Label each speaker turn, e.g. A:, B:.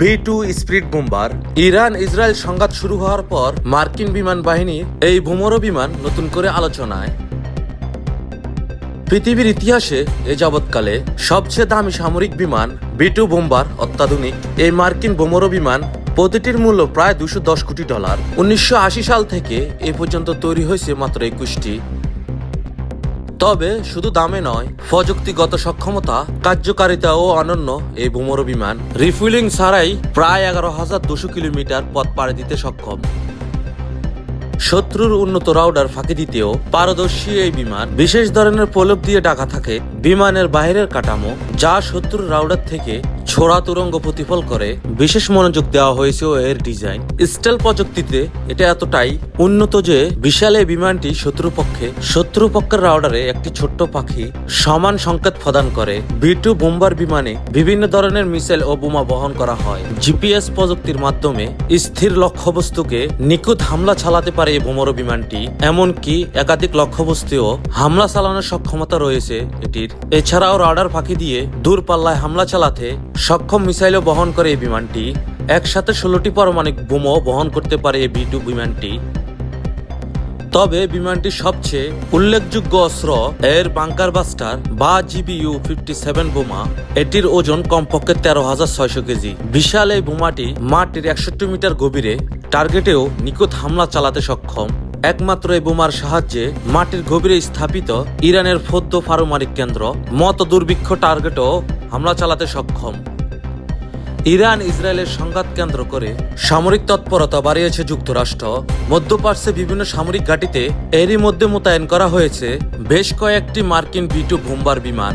A: B two spirit bomber. Iran Israel সংঘাত শুরু হওয়ার পর মার্কিন বিমান বাহিনীর এই ভূমরো বিমান নতুন করে আলোচনায়। পৃথিবীর ইতিহাসে এ যাবৎকালে সবচেয়ে দামি সামরিক বিমান বি টু বোম্বার অত্যাধুনিক। এই মার্কিন বোমরো বিমান প্রতিটির মূল্য প্রায় দুশো দশ কোটি ডলার। উনিশশো আশি সাল থেকে এ পর্যন্ত তৈরি হয়েছে মাত্র একুশটি। তবে শুধু দামে নয় প্রযুক্তিগত সক্ষমতা, কার্যকারিতা ও অনন্য এই বোমরো বিমান রিফুইলিং ছাড়াই প্রায় এগারো হাজার দুশো কিলোমিটার পথ পাড়ে দিতে সক্ষম। শত্রুর উন্নত রাউডার ফাঁকি দিতেও পারদর্শী এই বিমান বিশেষ ধরনের প্রলোভ দিয়ে ডাকা থাকে বিমানের বাইরের কাঠামো, যা শত্রুর রাউডার থেকে ছোড়া তুরঙ্গ প্রতিফল করে। বিশেষ মনোযোগ দেওয়া হয়েছে এর ডিজাইন। স্টেল প্রযুক্তিতে এটা এতটাই উন্নত যে বিশাল এই বিমানটি শত্রুপক্ষে, শত্রুপক্ষের রাউডারে একটি ছোট্ট পাখি সমান সংকেত প্রদান করে। বি টু বোম্বার বিমানে বিভিন্ন ধরনের মিসাইল ও বোমা বহন করা হয়। জিপিএস প্রযুক্তির মাধ্যমে স্থির লক্ষ্যবস্তুকে নিখুঁত হামলা চালাতে পারে এই বোমরো বিমানটি। এমনকি একাধিক লক্ষ্যবস্তুও হামলা চালানোর সক্ষমতা রয়েছে এটির। এছাড়াও রাডার ফাঁকি দিয়ে দূরপাল্লায় হামলা চালাতে সক্ষম মিসাইলও বহন করে এই বিমানটি। একসাথে ষোলোটি পারমাণবিক বোমাও বহন করতে পারে এই বি টু বিমানটি। তবে বিমানটির সবচেয়ে উল্লেখযোগ্য অস্ত্র এর বাংকার বাস্টার বা জিবিইউ ফিফটি সেভেন বোমা। এটির ওজন কমপক্ষে তেরো হাজার ছয়শো কেজি। বিশাল এই বোমাটি মাটির একষট্টি মিটার গভীরে টার্গেটেও নিখুঁত হামলা চালাতে সক্ষম। একমাত্র এই বোমার সাহায্যে মাটির গভীরে স্থাপিত ইরানের ফদ্দ পারমাণবিক কেন্দ্র। মত দুর্ভিক্ষ টার্গেটও হামলা চালাতে সক্ষম। ইরান ইসরায়েলের সংঘাত কেন্দ্র করে সামরিক তৎপরতা বাড়িয়েছে যুক্তরাষ্ট্র। মধ্যপ্রাচ্যে বিভিন্ন সামরিক ঘাঁটিতে এরই মধ্যে মোতায়েন করা হয়েছে বেশ কয়েকটি মার্কিন বিটু ভোমবার বিমান।